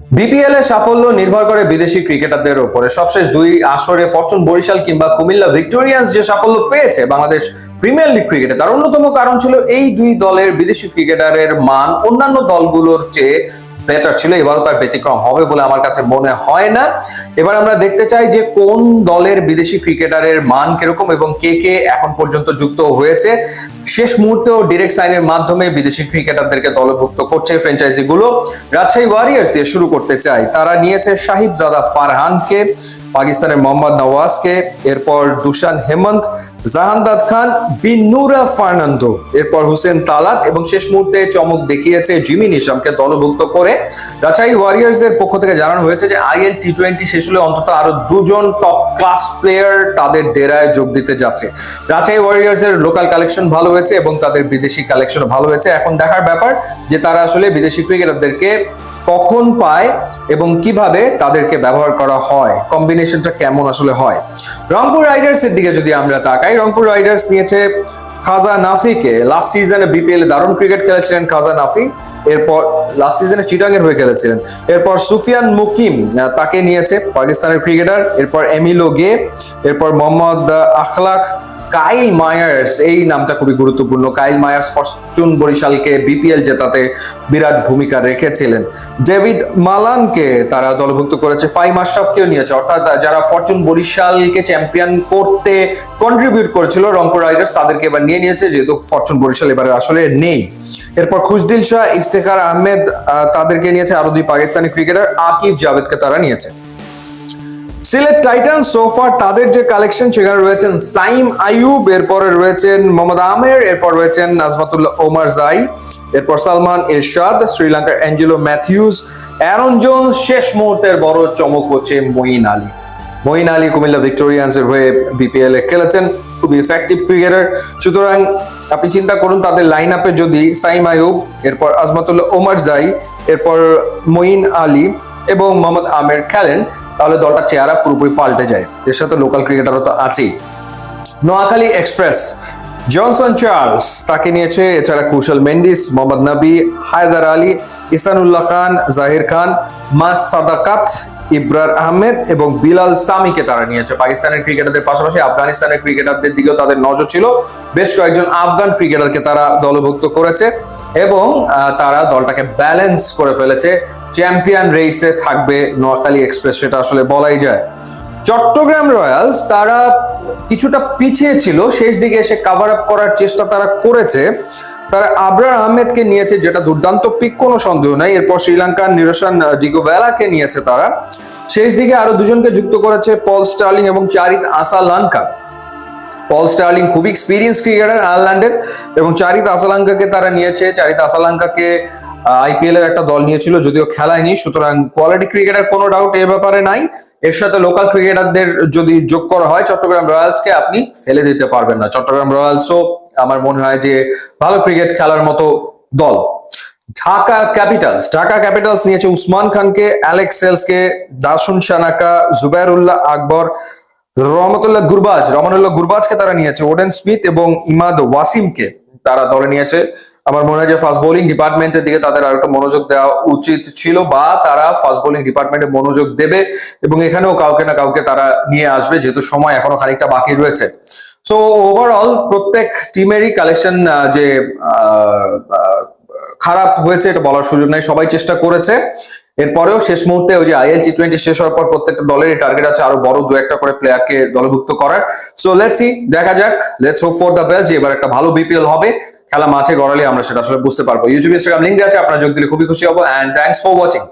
BPL এর সাফল্য নির্ভর করে বিদেশি ক্রিকেটারদের উপরে। সবশেষ দুই আসরে ফরচুন বরিশাল কিংবা কুমিল্লা ভিক্টোরিয়ান্স যে সাফল্য পেয়েছে বাংলাদেশ প্রিমিয়ার লিগ ক্রিকেটে, তার অন্যতম কারণ ছিল এই দুই দলের বিদেশি ক্রিকেটারের মান। অন্যান্য দলগুলোর চেয়ে বেটার ছিল, এবারও তার ব্যতিক্রম হবে বলে আমার কাছে মনে হয় না। এবার আমরা দেখতে চাই যে কোন দলের বিদেশি ক্রিকেটারের মান কীরকম এবং কে কে এখন পর্যন্ত যুক্ত হয়েছে। শেষ মুহূর্তেও ডিরেক্ট সাইনের মাধ্যমে বিদেশি ক্রিকেটারদেরকে দলভুক্ত করছে ফ্র্যাঞ্চাইজি গুলো রাজশাহী ওয়ারিয়ার্স দিয়ে শুরু করতে চাই। তারা নিয়েছে শাহিদ জাদা ফারহানকে, পাকিস্তানের মোহাম্মদ নওয়াজকে, এরপর দুশান হেমন্ত জাহানদাদ খান বিনুরা ফার্নান্দো, এরপর হুসেন তালাত এবং শেষ মুহূর্তে চমক দেখিয়েছে জিমি নিশামকে দলভুক্ত করে রাজশাহী ওয়ারিয়ার্স এর পক্ষ থেকে জানানো হয়েছে যে আইএল টি টোয়েন্টি শেষ হলে অন্তত আরও দুজন টপ ক্লাস প্লেয়ার তাদের ডেরায় যোগ দিতে যাচ্ছে। রাজশাহী ওয়ারিয়ার্স এর লোকাল কালেকশন ভালো হয়েছে এবং তাদের বিদেশি কালেকশন ভালো হয়েছে। এখন দেখার ব্যাপার যে তারা আসলে বিদেশি ক্রিকেটারদেরকে কখন পায় এবং কীভাবে তাদেরকে ব্যবহার করা হয় কম্বিনেশনটা কেমন আসলে হয়। রংপুর রাইডার্স এর দিকে যদি আমরা তাকাই, রংপুর রাইডার্স নিয়েছে খাজা নাফিকে লাস্ট সিজনে বিপিএল এ দারুণ ক্রিকেট খেলেছিলেন খাজা নাফি। এরপর লাস্ট সিজনে চিটাং এর হয়ে খেলেছিলেন। এরপর সুফিয়ান মুকিম তাকে নিয়েছে পাকিস্তানের ক্রিকেটার এরপর এমিলো গে, এরপর মোহাম্মদ আখলাখ কাইল মায়ার্স এই নামটা খুবই গুরুত্বপূর্ণ। কাইল মায়ার্স ফরচুন বরিশালকে বিপিএল জেতাতে বিরাট ভূমিকা রেখেছিলেন। ডেভিড মালানকে তারা দলভুক্ত করেছে ফাইম আশরাফকেও নিয়েছে। অর্থাৎ যারা ফরচুন বরিশালকে চ্যাম্পিয়ন করতে কন্ট্রিবিউট করেছিল রংপুর রাইডার্স তাদেরকে এবার নিয়ে নিয়েছে যেহেতু ফরচুন বরিশাল এবারে আসলে নেই। এরপর খুশদিল শাহ ইফতেখার আহমেদ আহ, তাদেরকে নিয়েছে আরও দুই পাকিস্তানি ক্রিকেটার আকিব জাভেদকে তারা নিয়েছে। সিলেট টাইটান সোফার তাদের যে কালেকশন সেখানে রয়েছেন সাইম আইয়ুব, এরপরে রয়েছেন মোহাম্মদ আমের, এরপর রয়েছেন নাজমাতুল্লাহ ওমার জাই, এরপর সালমান এরশাদ, শ্রীলঙ্কার অ্যাঞ্জেলো ম্যাথিউস, অ্যারন জোন্স, শেষ মুহূর্তের বড় চমক হচ্ছে Moeen Ali. Moeen Ali Comilla Victorians এর হয়ে বিপিএল এ খেলেছেন, খুবই ইফেক্টিভ ক্রিকেটার সুতরাং আপনি চিন্তা করুন, তাদের লাইন আপে যদি সাইম আইয়ুব, এরপর আজমাতুল্লাহ ওমর জাই, এরপর মঈন আলী এবং মোহাম্মদ আমের খেলেন তাহলে দলটা চেহারা পুরোপুরি পাল্টে যায়। এর সাথে লোকাল ক্রিকেটারও তো আছেই। নোয়াখালী এক্সপ্রেস জনসন চার্লস তাকে নিয়েছে এছাড়া কুশল মেন্ডিস, মোহাম্মদ নবী, হায়দার আলী, ইসানুল্লাহ খান, জাহির খান, মাস সাদাকাত ইব্রার আহমেদ এবং বিলাল সামিকে তারা নিয়েছে। পাকিস্তানের ক্রিকেটারদের পাশাপাশি আফগানিস্তানের ক্রিকেটারদের দিকেও তাদের নজর ছিল। বেশ কয়েকজন আফগান ক্রিকেটারকে তারা দলভুক্ত করেছে এবং তারা দলটাকে ব্যালেন্স করে ফেলেছে। চ্যাম্পিয়ন রেসে থাকবে নোয়াখালী এক্সপ্রেস সেটা আসলে বলাই যায়। চট্টগ্রাম রয়্যালস তারা কিছুটা পিছিয়ে ছিল। শেষ দিকে এসে কাভার আপ করার চেষ্টা তারা করেছে। তারা আবরার আহমেদকে নিয়েছে যেটা দুর্দান্ত, পিক কোনো সন্দেহ নাই। এরপর শ্রীলঙ্কার নিরসান ডিগোভেলাকে নিয়েছে তারা। শেষ দিকে আরও দুজনকে যুক্ত করেছে পল স্টার্লিং এবং চারিত আসালাঙ্কা পল স্টার্লিং খুবই এক্সপিরিয়েন্স ক্রিকেটার আয়ারল্যান্ডের এবং চারিত আসালাঙ্কাকে তারা নিয়েছে। চারিত আসালাঙ্কাকে আইপিএল এর একটা দল নিয়েছিল, যদিও খেলায়নি, সুতরাং কোয়ালিটি ক্রিকেটার কোনো ডাউট এ ব্যাপারে নাই। এর সাথে লোকাল ক্রিকেটারদের যদি যোগ করা হয়, চট্টগ্রাম রয়্যালসকে আপনি ফেলে দিতে পারবেন না। চট্টগ্রাম রয়্যালসও আমার মনে হয় যে ভালো ক্রিকেট খেলার মতো দল। ঢাকা ক্যাপিটালস ঢাকা ক্যাপিটালস নিয়েছে উসমান খানকে অ্যালেক্স সেলসকে দাসুন শানাকা জুবাইরুল্লাহ আকবর, রহমতুল্লাহ গুরবাজ রহমানুল্লাহ গুরবাজকে তারা নিয়েছে, ওডেন স্মিথ এবং ইমাদ ওয়াসিমকে তারা দলে নিয়েছে। আমার মনে হয় যে ফাস্ট বোলিং ডিপার্টমেন্টের দিকে তাদের আর মনোযোগ দেওয়া উচিত ছিল বা তারা ফাস্ট বোলিং ডিপার্টমেন্টে মনোযোগ দেবে এবং এখানেও কাউকে না কাউকে তারা নিয়ে আসবে, যেহেতু সময় এখনও খানিকটা বাকি রয়েছে। সো ওভারঅল প্রত্যেক টিমেরই কালেকশন যে খারাপ হয়েছে, এটা বলার সুযোগ নাই, সবাই চেষ্টা করেছে। এরপরেও শেষ মুহূর্তে ওই যে আইএল টি টোয়েন্টি শেষ হওয়ার পর প্রত্যেকটা দলেরই টার্গেট আছে আরও বড় দু একটা করে প্লেয়ারকে দলভুক্ত করার। সো লেটস সি দেখা যাক let's hope for the best যে এবার একটা ভালো বিপিএল হবে। খেলা মাঠে গড়ালে আমরা সেটা আসলে বুঝতে পারব। ইউটিউব ইনস্টাগ্রাম লিঙ্ক আছে, আপনারা যোগ দিলে খুবই খুশি হব। And thanks for watching